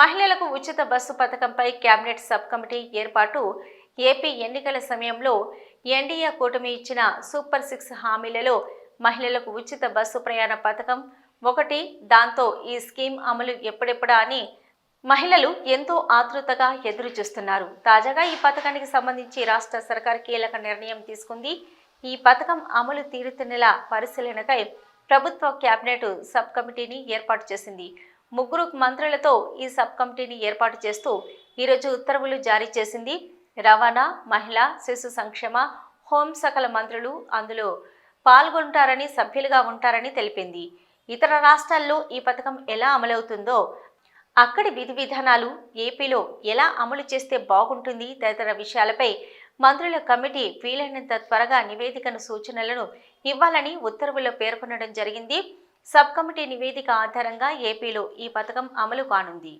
మహిళలకు ఉచిత బస్సు పథకంపై కేబినెట్ సబ్ కమిటీ ఏర్పాటు. ఏపీ ఎన్నికల సమయంలో ఎన్డీఏ కూటమి ఇచ్చిన సూపర్ సిక్స్ హామీలలో మహిళలకు ఉచిత బస్సు ప్రయాణ పథకం ఒకటి. దాంతో ఈ స్కీమ్ అమలు ఎప్పుడెప్పుడా అని మహిళలు ఎంతో ఆతృతగా ఎదురు చూస్తున్నారు. తాజాగా ఈ పథకానికి సంబంధించి రాష్ట్ర సర్కార్ కీలక నిర్ణయం తీసుకుంది. ఈ పథకం అమలు తీరుతున్నలా పరిశీలనకై ప్రభుత్వ కేబినెట్ సబ్ కమిటీని ఏర్పాటు చేసింది. ముగ్గురు మంత్రులతో ఈ సబ్ కమిటీని ఏర్పాటు చేస్తూ ఈరోజు ఉత్తర్వులు జారీ చేసింది. రవాణా మహిళా శిశు సంక్షేమ హోంశాఖల మంత్రులు అందులో పాల్గొంటారని సభ్యులుగా ఉంటారని తెలిపింది. ఇతర రాష్ట్రాల్లో ఈ పథకం ఎలా అమలవుతుందో అక్కడి విధి విధానాలు ఏపీలో ఎలా అమలు చేస్తే బాగుంటుంది తదితర విషయాలపై మంత్రుల కమిటీ వీలైనంత త్వరగా నివేదికను సూచనలను ఇవ్వాలని ఉత్తర్వుల్లో పేర్కొనడం జరిగింది. సబ్ కమిటీ నివేదిక ఆధారంగా ఏపీలో ఈ పథకం అమలు కానుంది.